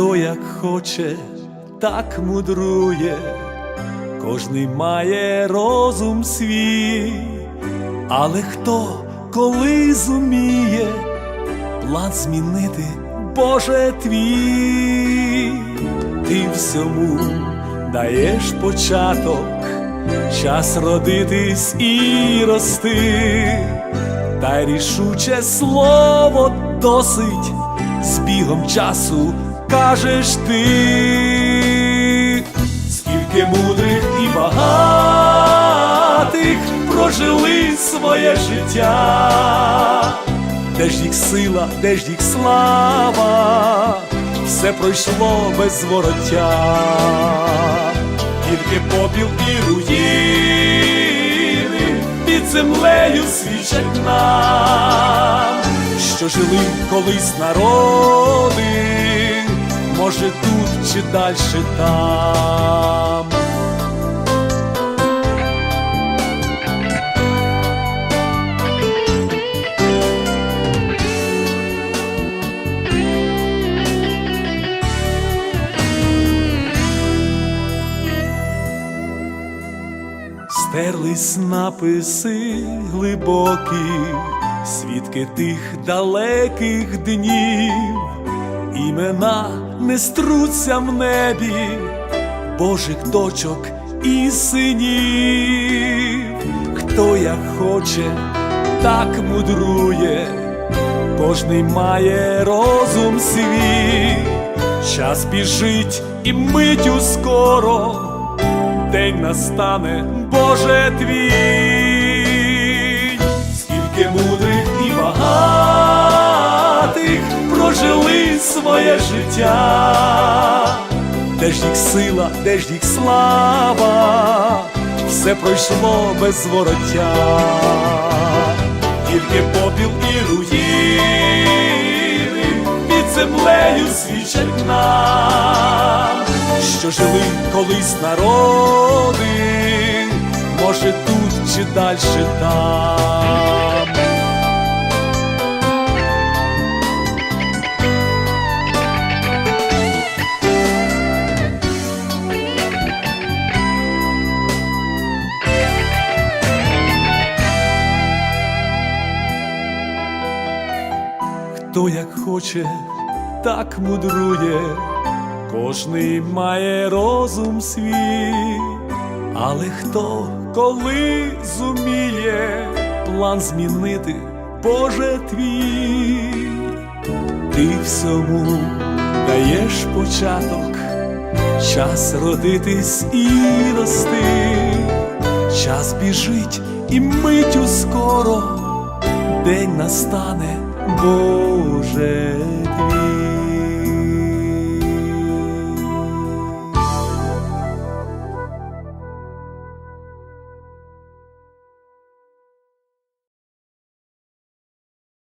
Хто як хоче, так мудрує, кожний має розум свій, але хто коли зуміє план змінити, Боже твій, ти всьому даєш початок, час родитись і рости, та рішуче слово досить з бігом часу кажеш ти, скільки мудрих і багатих прожили своє життя, де ж їх сила, де ж їх слава, все пройшло без вороття, тільки попіл і руїни під землею свідчать нам, що жили колись народи, може тут чи дальше там. Стерлись написи глибокі, свідки тих далеких днів, імена не струться в небі, Божих дочок і синів, хто як хоче, так мудрує, кожний має розум свій, час біжить і миттю скоро. День настане, Боже твій, скільки мудрих своє життя, де ж їх сила, де ж їх слава, все пройшло без вороття, тільки попіл і руїни під землею свідчать нам що жили колись народи, може тут чи дальше там. Хто як хоче, так мудрує. Кожний має розум свій, але хто коли зуміє план змінити, Боже твій, ти всьому даєш початок, час родитись і рости, час біжить і миттю скоро. День настане, Боже.